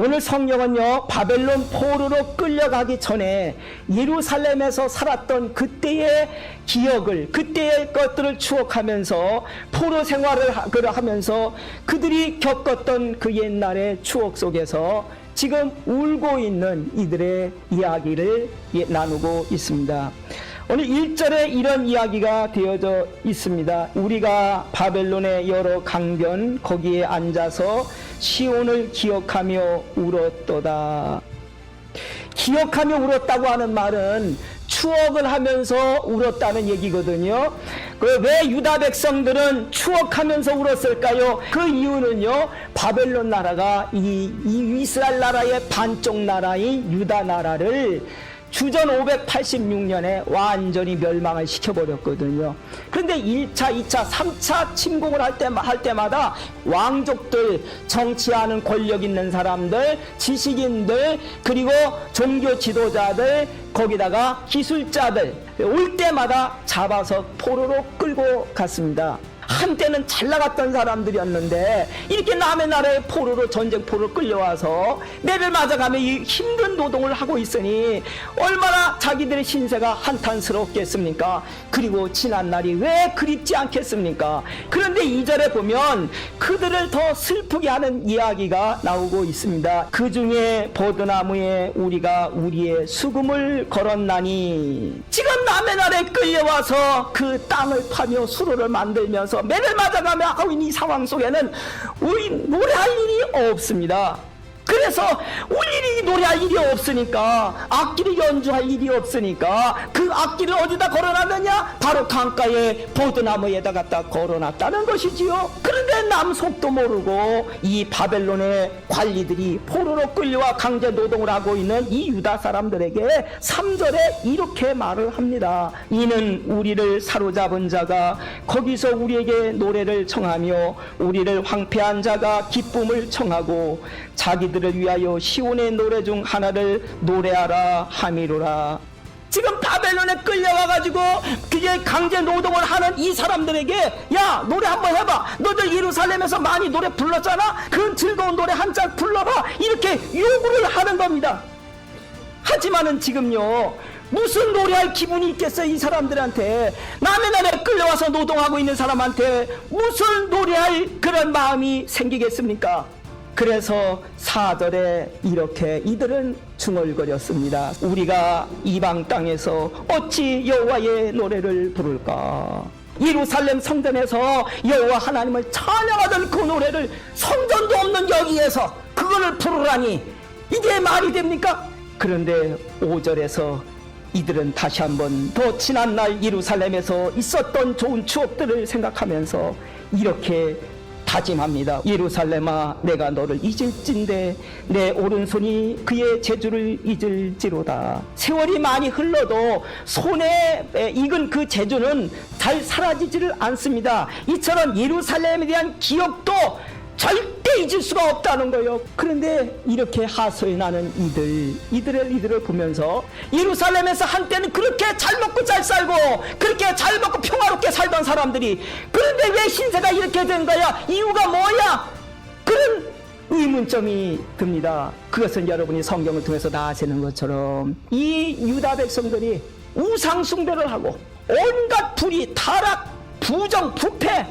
오늘 성경은요, 바벨론 포로로 끌려가기 전에 예루살렘에서 살았던 그때의 기억을, 그때의 것들을 추억하면서 포로 생활을 하면서 그들이 겪었던 그 옛날의 추억 속에서 지금 울고 있는 이들의 이야기를 예- 나누고 있습니다. 오늘 1절에 이런 이야기가 되어져 있습니다. 우리가 바벨론의 여러 강변 거기에 앉아서 시온을 기억하며 울었도다. 기억하며 울었다고 하는 말은 추억을 하면서 울었다는 얘기거든요. 그 왜 유다 백성들은 추억하면서 울었을까요? 그 이유는요, 바벨론 나라가 이, 이 이스라엘 나라의 반쪽 나라인 유다 나라를 주전 586년에 완전히 멸망을 시켜버렸거든요. 그런데 1차, 2차, 3차 침공을 할, 때, 할 때마다 왕족들, 정치하는 권력 있는 사람들, 지식인들, 그리고 종교 지도자들, 거기다가 기술자들, 올 때마다 잡아서 포로로 끌고 갔습니다. 한때는 잘 나갔던 사람들이었는데 이렇게 남의 나라의 포로로 전쟁 포로로 끌려와서 매를 맞아가며 이 힘든 노동을 하고 있으니 얼마나 자기들의 신세가 한탄스럽겠습니까? 그리고 지난 날이 왜 그립지 않겠습니까? 그런데 이절에 보면 그들을 더 슬프게 하는 이야기가 나오고 있습니다. 그 중에 보드나무에 우리가 우리의 수금을 걸었나니 지금 남의 나라에 끌려와서 그 땅을 파며 수로를 만들면서 매를 맞아가며 하고 있는 이 상황 속에는 우리 노래할 일이 없습니다. 그래서 울 일이 노래할 일이 없으니까 악기를 연주할 일이 없으니까 그 악기를 어디다 걸어놨느냐? 바로 강가에 보드나무에다 갖다 걸어놨다는 것이지요. 그런데 남속도 모르고 이 바벨론의 관리들이 포로로 끌려와 강제 노동을 하고 있는 이 유다 사람들에게 3절에 이렇게 말을 합니다. 이는 우리를 사로잡은 자가 거기서 우리에게 노래를 청하며 우리를 황폐한 자가 기쁨을 청하고 자기들을 위하여 시온의 노래 중 하나를 노래하라 함이로라. 지금 바벨론에 끌려와가지고 그게 강제 노동을 하는 이 사람들에게 야 노래 한번 해봐. 너들 예루살렘에서 많이 노래 불렀잖아? 그 즐거운 노래 한짝 불러봐. 이렇게 요구를 하는 겁니다. 하지만은 지금요 무슨 노래할 기분이 있겠어요 이 사람들한테? 남의 나라에 끌려와서 노동하고 있는 사람한테 무슨 노래할 그런 마음이 생기겠습니까 그래서 사절에 이렇게 이들은 중얼거렸습니다 우리가 이방 땅에서 어찌 여호와의 노래를 부를까 예루살렘 성전에서 여호와 하나님을 찬양하던 그 노래를 성전도 없는 여기에서 그거를 부르라니 이게 말이 됩니까? 그런데 5절에서 이들은 다시 한번 더 지난 날 예루살렘에서 있었던 좋은 추억들을 생각하면서 이렇게 다짐합니다. 예루살렘아, 내가 너를 잊을진데 내 오른손이 그의 재주를 잊을지로다. 세월이 많이 흘러도 손에 익은 그 재주는 잘 사라지지를 않습니다. 이처럼 예루살렘에 대한 기억도 절대 잊을 수가 없다는 거예요. 그런데 이렇게 하소연 나는 이들, 이들을 이들을 보면서 예루살렘에서 한때는 그렇게 잘 먹고 잘 살고 그렇게 잘 먹고 살던 사람들이 그런데 왜 신세가 이렇게 된 거야? 이유가 뭐야? 그런 의문점이 듭니다. 그것은 여러분이 성경을 통해서 다 아시는 것처럼 이 유다 백성들이 우상 숭배를 하고 온갖 불이 타락, 부정, 부패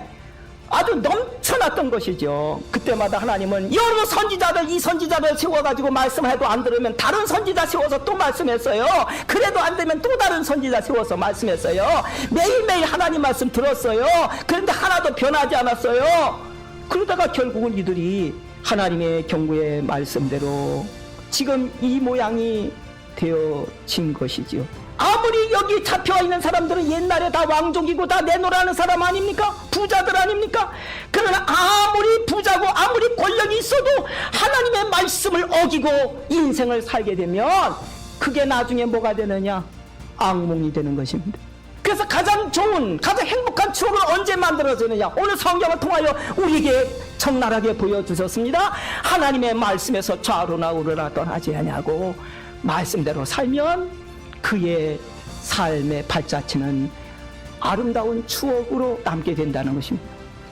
아주 넘쳐났던 것이죠. 그때마다 하나님은 여러 선지자들 이 선지자들 세워가지고 말씀해도 안 들으면 다른 선지자 세워서 또 말씀했어요. 그래도 안 되면 또 다른 선지자 세워서 말씀했어요. 매일매일 하나님 말씀 들었어요. 그런데 하나도 변하지 않았어요. 그러다가 결국은 이들이 하나님의 경고의 말씀대로 지금 이 모양이 되어진 것이지요. 아무리 여기 잡혀와 있는 사람들은 옛날에 다 왕족이고 다 내노라는 사람 아닙니까? 부자들 아닙니까? 그러나 아무리 부자고 아무리 권력이 있어도 하나님의 말씀을 어기고 인생을 살게 되면 그게 나중에 뭐가 되느냐? 악몽이 되는 것입니다. 그래서 가장 좋은, 가장 행복한 추억을 언제 만들어지느냐? 오늘 성경을 통하여 우리에게 적나라하게 보여주셨습니다. 하나님의 말씀에서 좌로나 우로나 떠나지 않냐고 말씀대로 살면 그의 삶의 발자취는 아름다운 추억으로 남게 된다는 것입니다.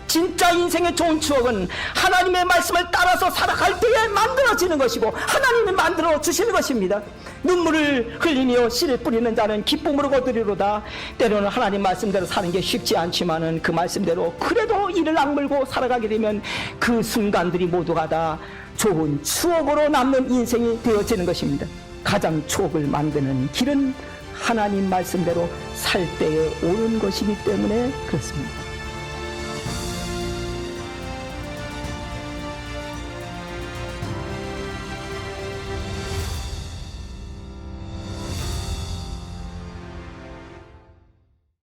진짜 인생의 좋은 추억은 하나님의 말씀을 따라서 살아갈 때에 만들어지는 것이고 하나님이 만들어 주시는 것입니다. 눈물을 흘리며 씨를 뿌리는 자는 기쁨으로 거두리로다. 때로는 하나님 말씀대로 사는 게 쉽지 않지만은 그 말씀대로 그래도 이를 악물고 살아가게 되면 그 순간들이 모두가 다 좋은 추억으로 남는 인생이 되어지는 것입니다. 가장 추억을 만드는 길은 하나님 말씀대로 살 때에 오는 것이기 때문에 그렇습니다.